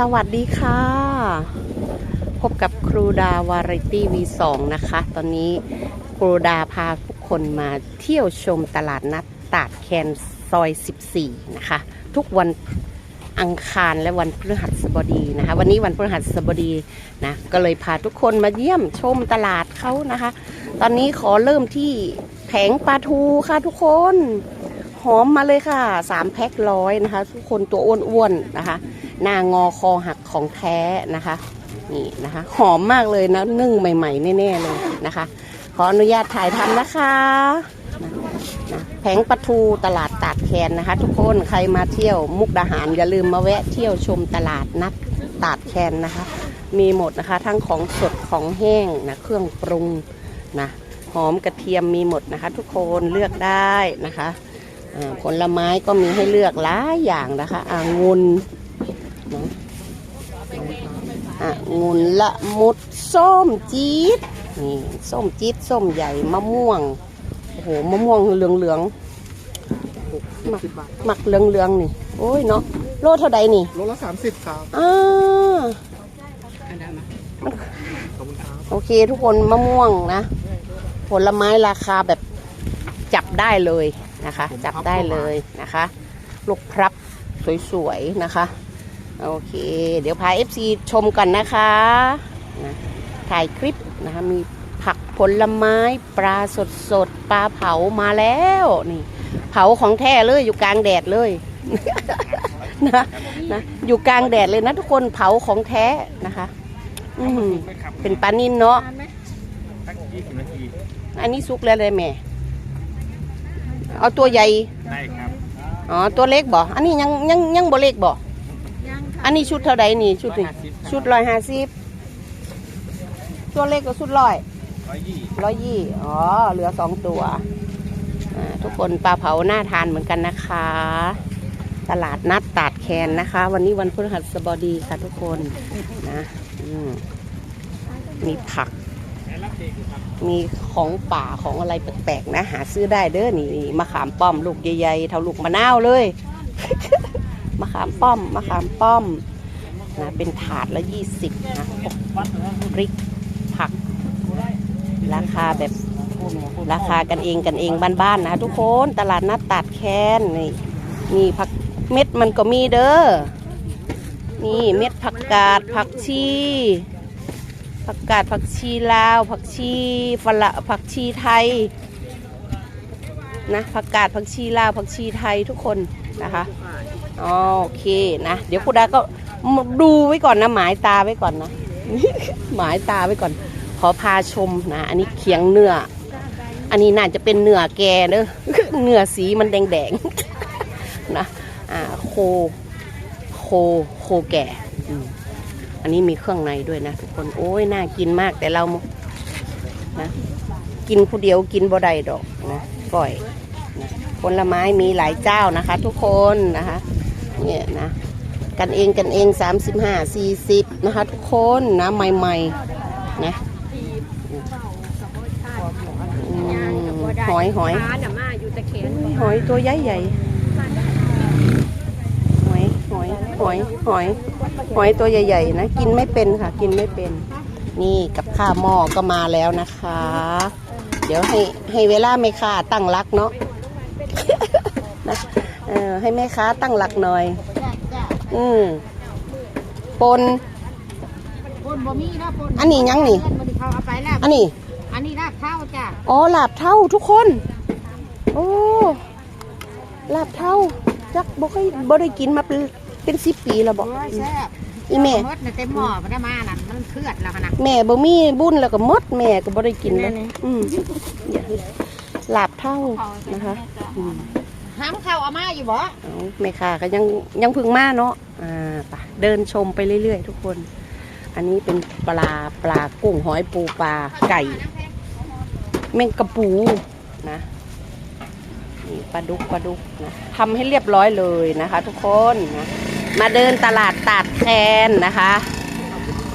สวัสดีค่ะ พบกับครูดาวาไรตี้วีสองนะคะ ตอนนี้ครูดาพาทุกคนมาเที่ยวชมตลาดนัดตาดแคนซอย 14 นะคะ ทุกวันอังคารและวันพฤหัสบดีนะคะ วันนี้วันพฤหัสบดีนะ ก็เลยพาทุกคนมาเยี่ยมชมตลาดเขานะคะ ตอนนี้ขอเริ่มที่แผงปลาทูค่ะทุกคน หอมมาเลยค่ะสามแพ็คร้อยนะคะ ทุกคนตัวอ้วนๆนะคะ หน้างอคอหักของแท้นะคะนี่นะคะ หอมมากเลยนะนึ่งใหม่ ๆ แน่ๆเลยนะคะ ขออนุญาตถ่ายทำนะคะนะแผงปลาทูตลาดตาดแคนนะคะ ทุกคนใครมาเที่ยวมุกดาหารอย่าลืมมาแวะเที่ยวชมตลาดนัดตาดแคนนะคะ มีหมดนะคะทั้งของสดของแห้งนะเครื่องปรุงนะหอมกระเทียมมีหมดนะคะ ทุกคนเลือกได้นะคะผลไม้ก็มีให้เลือกหลายอย่างนะคะอางุ่น นะองุ่นละมุดส้มจี๊ดนี่ส้มจี๊ดส้มใหญ่มะม่วงโอ้โหมะม่วงเหลืองเหลืองๆหมักหมักเหลืองเหลืองๆนี่ โอ้ยเนาะโลเท่าใดนี่โลละสามสิบครับอ่าขอบคุณครับโอเคทุกคนมะม่วงนะ ผลไม้ราคาแบบจับได้เลยนะคะ จับได้เลยนะคะ ลูกพรับสวยๆนะคะ โอเค เดี๋ยวพา FC ชมกันนะคะนะถ่ายคลิปนะคะมีผักผลไม้ปลาสดๆปลาเผามาแล้วนี่ เผาของแท้เลยอยู่กลางแดดเลยนะนะอยู่กลางแดดเลยนะทุกคนเผาของแท้นะคะอืมเป็นปลานินเนาะสักยี่สิบนาทีอันนี้สุกแล้วเลยแม่ เอาตัวใหญ่ได้ครับอ๋อตัวเล็กบ่ อันนี้ยังยังยังบ่เล็กบ่ อันนี้ชุดเท่าใดนี่ชุดนี่ชุดร้อยห้าสิบตัวเล็กก็ชุดร้อยร้อยยี่ร้อยยี่อ๋อเหลือสองตัวอ่าทุกคนปลาเผาน่าทานเหมือนกันนะคะ ตลาดนัดตาดแคนนะคะ วันนี้วันพฤหัสบดีค่ะทุกคนนะอืมมีผัก มีของป่าของอะไรแปลกๆนะ หาซื้อได้เด้อนี่นี่มะขามป้อมลูกใหญ่ๆเท่าลูกมะนาวเลย มะขามป้อมมะขามป้อมนะเป็นถาดละยี่สิบนะพริกผัก ราคาแบบราคากันเองกันเองบ้านๆนะทุกคนตลาดนัดตัดแคนนี่นี่ผักเม็ดมันก็มีเด้อนี่เม็ดผักกาดผักชีผักกาดผักชีลาว ผักชีฝรั่งผักชีไทยนะผักกาดผักชีลาวผักชีไทยทุกคนนะคะ โอเคนะเดี๋ยวคุณดาก็ดูไว้ก่อนนะ หมายตาไว้ก่อนนะ หมายตาไว้ก่อน ขอพาชมนะ อันนี้เขียงเนื้อ อันนี้น่าจะเป็นเนื้อแกเนอะเนื้อสีมันแดงๆนะอ่าโคโคโคแก่อันนี้มีเครื่องในด้วยนะทุกคนโอ้ยน่ากินมากแต่เรานะกินผู้เดียวกินบ่ได้ดอกนะก่อยนะผลไม้มีหลายเจ้านะคะ ทุกคนนะคะ เนี่ยนะ กันเองกันเองสามสิบห้าสี่สิบนะคะทุกคนนะใหม่ๆนะอืมหอยหอยร้านน่ะมาอยู่ตะเคียนหอยตัวใหญ่ใหญ่หอยหอยหอยหอยหอยตัวใหญ่ๆนะกินไม่เป็นค่ะ กินไม่เป็น นี่กับข้าวหม้อก็มาแล้วนะคะ เดี๋ยวให้ให้เวลาแม่ค้าตั้งรักเนาะนะ เออให้แม่ค้าตั้งหลักหน่อยอืมปน ปนบ่มีนะปนอันนี้ยังนี่ เงินมันเขาเอาไปแล้วอันนี้ อันนี้ลาบเท่าจ้ะอ๋อลาบเท่าทุกคน โอ้ลาบเท่าจักบ่เคยบ่ได้กินมาเป็นเป็นสิบปีแล้วบอก โอ้ยแซ่บอีแม่มดน่ะเต็มหม้อมันได้มานั่นมันเคลือดแล้วขนาดแม่บ่มีบุญแล้วก็หมดแม่ก็บ่ได้กินเลยแม่นี่อืมอย่าให้ลาบเท่านะคะอืม ห้ามเข้าอามาอยู่บ่เอาแม่ค้าก็ยังยังพึ่งมาเนาะอ่าไปเดินชมไปเรื่อยๆ ทุกคน อันนี้เป็นปลาปลากุ้งหอยปูปลาไก่ แมงกะปูนะนี่ปลาดุกปลาดุกนะทำให้เรียบร้อยเลยนะคะ ทุกคนนะมาเดินตลาดตาดแคนนะคะ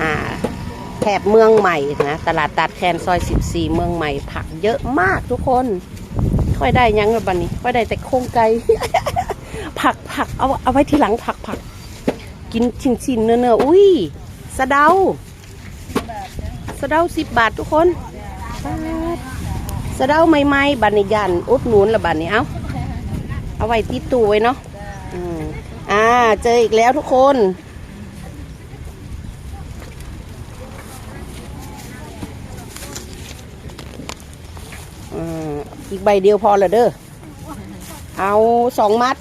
อ่าแถบเมืองใหม่นะตลาดตาดแคนซอย 14 เมืองใหม่ผักเยอะมากทุกคน ค่อยได้ยังละบันนี้ ค่อยได้แต่โครงไก่ ผักผักเอาเอาไว้ทีหลังผักผัก กินกินชิ้นๆเนื้อๆอุ้ยสะเดาสะเดาสิบบาททุกคนสะเดาใหม่ๆบันนี้ยันอุดหนุนละบันนี้เอาเอาไว้ที่ตู้ไว้เนาะอ่าเจออีกแล้วทุกคน อีกใบเดียวพอละเด้อ เอาสองมัด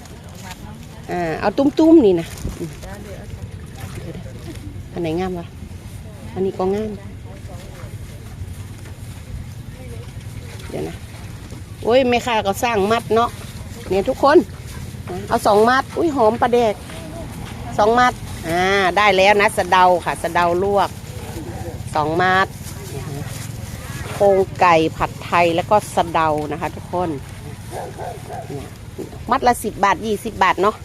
อ่า เอาตุ้มๆนี่นะอันไหนงามวะ อันนี้ก็งาม เดี๋ยวนะ โอ้ยไม่ค่าก็สร้างมัดเนาะ เนี่ยทุกคน เอาสองมัด อุ้ยหอมปลาแดกสองมัด อ่า ได้แล้วนะสะเดาค่ะ สะเดาลวกสองมัด โครงไก่ผัดไทยแล้วก็สะเดานะคะทุกคนเนี่ยมัดละสิบบาทยี่สิบบาทเนาะ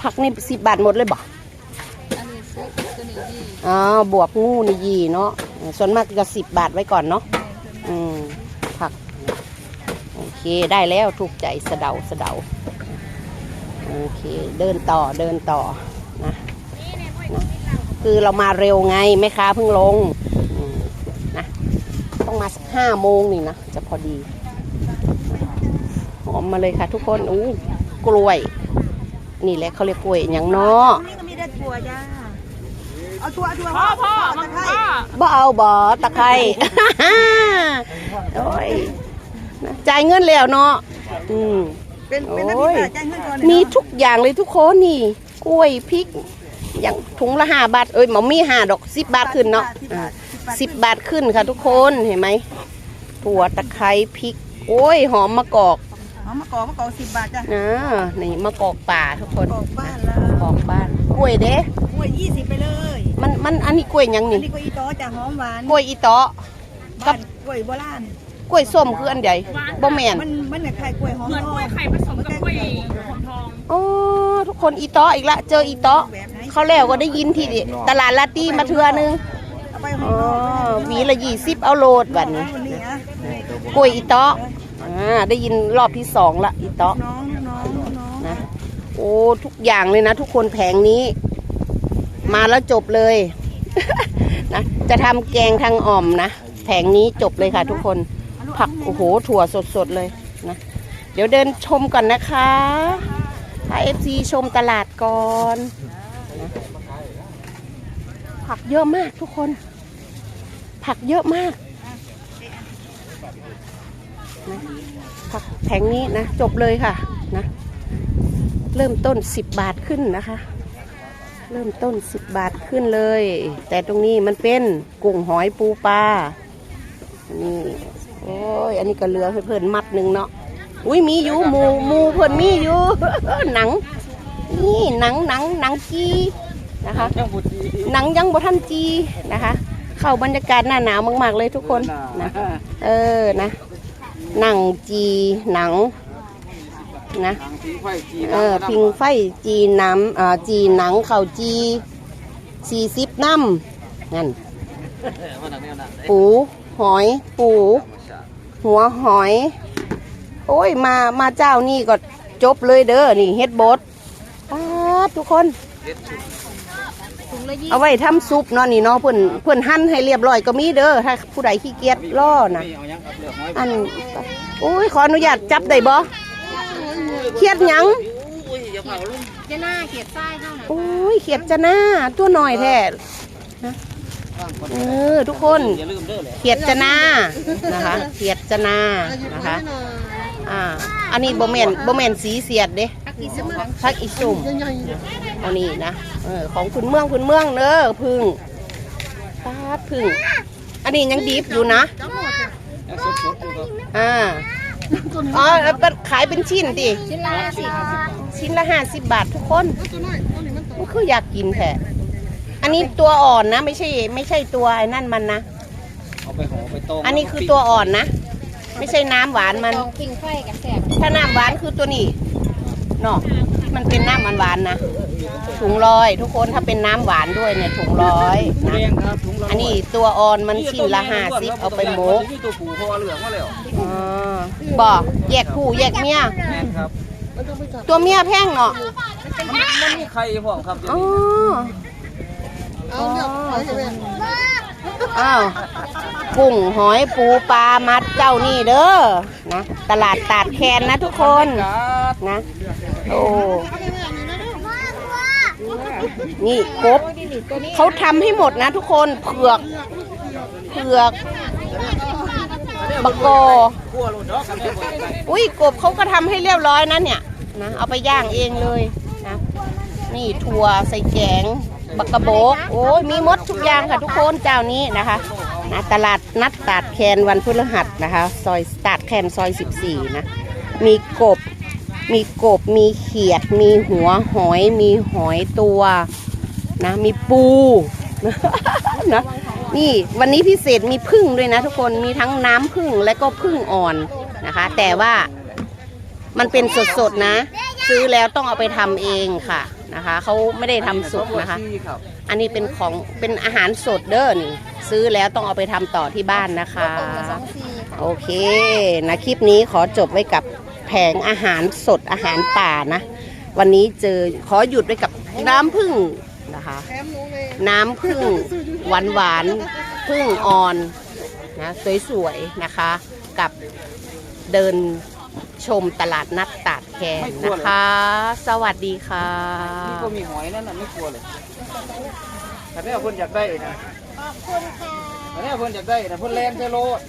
ผักนี่สิบบาทหมดเลยบ่อ๋อบวบงูนี่ยี่เนาะส่วนมากก็สิบบาทไว้ก่อนเนาะอืมผัก โอเคได้แล้วถูกใจสะเดาสะเดาโอเคเดินต่อเดินต่อนะนะคือเรามาเร็วไงแม่ค้าเพิ่งลงอืมนะต้อง มาสักห้าโมงนี่นะ จะพอดีหอมมาเลยค่ะทุกคนอู้กล้วย นี่แหละเขาเรียกกล้วยอย่างเนาะนี่ก็มีแต่ถั่วจ้าเอาถั่วเอาถั่วพ่อพ่อตะไคร้พ่อบ่เอาบ่ตะไคร้โอ้ยนะจ่ายเงินแล้วเนาะอืมเป็นเป็นน้ำโอ้พริยกจ่ายเงินก่อนมีทุกอย่างเลยทุกคนนี่ กล้วยพริกอย่างถุงละห้าบาทเอ้ยหมอมีห้าดอกสิบบาทขึ้นเนาะอ่า สิบบาทขึ้นค่ะทุกคนเห็นไหมถั่วตะไคร้พริก โอ้ยหอมมะกอกหอมมะกอกมะกอกสิบบาทจ้ะนะนี่มะกอกป่าทุกคนกอกบ้านละมะกอกบ้านกล้วยเด้กล้วยยี่สิบไปเลย มันมันอันนี้กล้วยหยังอันนี่นี้กล้วยอีตอจ้ะหอมหวานกล้วยอีเตาะบ้านกล้วยโบราณกล้วยส้มคืออันใหญ่บ่แม่นมันมันเหมือนไข่กล้วยหอมเหมือนกล้วยไข่ผสมกับกล้วยหอมทองอ๋อทุกคนอีเตาะอีกละเจออีเตาะแบบไหนเขาแล้วก็ได้ยินที่ตลาดลาตี้มาเทื่อนึงเอาไปหอ๋ออมหวีละยี่สิบเอาโลดบัดนี้วันนี้นะกล้วยอีเตาะอ่าได้ยินรอบที่สองละอีเตาะน้องน้องน้องนะโอ้ทุกอย่างเลยนะ ทุกคนแผงนี้ มาแล้วจบเลย นะจะทำแกงทางอ่อมนะแผงนี้จบเลยค่ะ ทุกคน ผักโอ้โหถั่วสดๆเลยนะ เดี๋ยวเดินชมก่อนนะคะพาเอฟซีชมตลาดก่อนนะผักเยอะมากทุกคน ผักเยอะมากนะผักแผงนี้นะ จบเลยค่ะนะ เริ่มต้น 10 บาทขึ้นนะคะ เริ่มต้น 10 บาทขึ้นเลย แต่ตรงนี้มันเป็นกุ้งหอยปูปลา นี่โอ้ย อันนี้ก็เหลือให้เพื่อนมัดหนึ่งเนาะ อุ้ยมีอยู่หมูหมูเพื่อนมีอยู่หนัง นี่หนังหนังหนังจีนะคะยังบุตรีหนังยังบ่ทันจีนะคะ เข้าบรรยากาศหน้าหนาวมาก ๆ เลยทุกคนนะเออนะหนังจีหนังนะทางทีไฟจีเออพิงไฟจีน้ำเอ่อจีหนังเข่าจีสี่สิบน้ำนั่นมาจากแนวนั้นปูหอยปูหัวหอย โอ้ยมามาเจ้านี่ก็จบเลยเด้อนี่เฮ็ดบดป๊าดทุกคน ถุงละยี่เอาไว้ทำซุปเนาะนี่เนาะเพิ่นเพิ่นหั่นให้เรียบร้อยก็มีเด้อถ้าผู้ใดขี้เกียจล่อนะไม่เอายังครับเลือกน้อยอันโอ้ยขออนุญาตจับได้บ่เครียดหยังอุ้ยอย่าเผาลุงเจน่าเขียดไส้เข้าหน่อยโอ้ยเขียดจะหน้าตัวหน่อยแท้ว่างคนเออทุกคนอย่าลืมเด้อเลยเขียดจะหน้านะคะเขียดจะหน้านะคะอ่าอันนี้บ่แม่นบ่แม่นสีเสียดเด้ พักกี่สมองพักอีสุ่มเอานี่นะเออของคุณเมืองคุณเมืองเด้อพึ่งปาดพึ่ง อันนี้ยังดีฟอยู่นะยังสดๆอยู่ครับอ่าอ๋อแล้วก็ขายเป็นชิ้นดิชิ้นละห้าสิบชิ้นละห้าสิบบาททุกคนมันคืออยากกินแท้อันนี้ตัวอ่อนนะ ไม่ใช่ ไม่ใช่ตัวไอ้นั่นมันนะเอาไปห่อไปต้มอันนี้คือตัวอ่อนนะ ไม่ใช่น้ำหวานมันลองปิ้งไฟกับแสบถ้าน้ำหวานคือตัวนี้ เนาะมันเป็นน้ำหวานๆนะถุงร้อยทุกคนถ้าเป็นน้ำหวานด้วยเนี่ยถุงร้อยนะแดงครับถุงละอันนี้ตัวอ่อนมันชิ้นละห้าสิบเอาไปหมกนี่ตัวผูพอเหลืองมาแล้วอ๋อบอกแยกผู้แยกเมียแม่นครับตัวเมียแพงเนาะมันมันมีไข่พร้อมครับเดี๋ยวอ๋อนี้ เอาเนี่ยเอาใช่ไหม อ้าวกุ้งหอยปูปลามัดเจ้านี่เด้อนะตลาดตาดแคนนะทุกคนนะโอ้นี่กบเขาทำให้หมดนะทุกคนเผือกเผือกบะกออุ้ยกบเขาก็ทำให้เรียบร้อยนะเนี่ยนะเอาไปย่างเองเลยนะ นี่ถั่วใส่แกง บักกะโบก โอ้ยมีมดทุกอย่างค่ะทุกคนเจ้านี้นะคะนะตลาดนัดตาดแคนวันพฤหัสนะคะ ซอยตาดแคนซอย 14 นะ มีกบ มีกบ มีเขียด มีหัวหอย มีหอยตัวนะ มีปูนะนี่วันนี้พิเศษมีพึ่งด้วยนะทุกคน มีทั้งน้ำพึ่งและก็พึ่งอ่อนนะคะ แต่ว่ามันเป็นสดๆนะ ซื้อแล้วต้องเอาไปทำเองค่ะ นะคะเขาไม่ได้ทำสุกนะคะที่ครับอันนี้เป็นของเป็นอาหารสดเด้อนี่ซื้อแล้วต้องเอาไปทำต่อที่บ้านนะคะ สองสี่โอเคนะคลิปนี้ขอจบไว้กับแผงอาหารสดอาหารป่านะ วันนี้เจอขอหยุดไว้กับน้ำผึ้งนะคะ น้ำผึ้งหวานหวานๆผึ้งอ่อนนะสวยๆนะคะ กับเดิน ชมตลาดนัดตาดแคนนะคะ สวัสดีค่ะ นี่ก็มีหอยนั่นน่ะไม่กลัวเลยแต่เนี่ยเพิ่นอยากได้นะขอบคุณค่ะแต่เนี่ยเพิ่นอยากได้นะเพิ่นแลนใส่โล